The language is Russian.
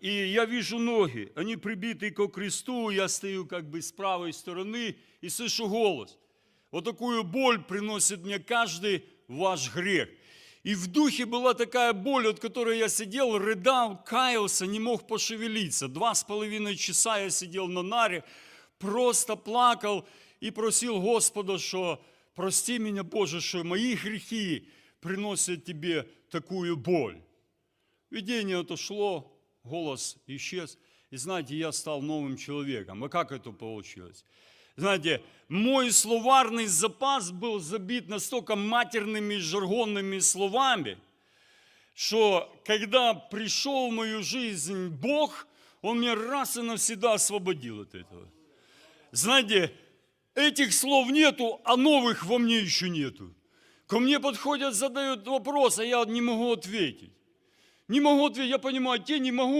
И я вижу ноги, они прибиты ко кресту, я стою как бы с правой стороны и слышу голос. Вот такую боль приносит мне каждый ваш грех. И в духе была такая боль, от которой я сидел, рыдал, каялся, не мог пошевелиться. Два с половиной часа я сидел на наре, просто плакал и просил Господа, что прости меня, Боже, что мои грехи приносят тебе такую боль. Видение отошло, голос исчез. И знаете, я стал новым человеком. А как это получилось? Знаете, мой словарный запас был забит настолько матерными жаргонными словами, что когда пришел в мою жизнь Бог, Он меня раз и навсегда освободил от этого. Знаете, этих слов нету, а новых во мне еще нету. Ко мне подходят, задают вопрос, а я не могу ответить. Не могу ответить, я понимаю, те не могу.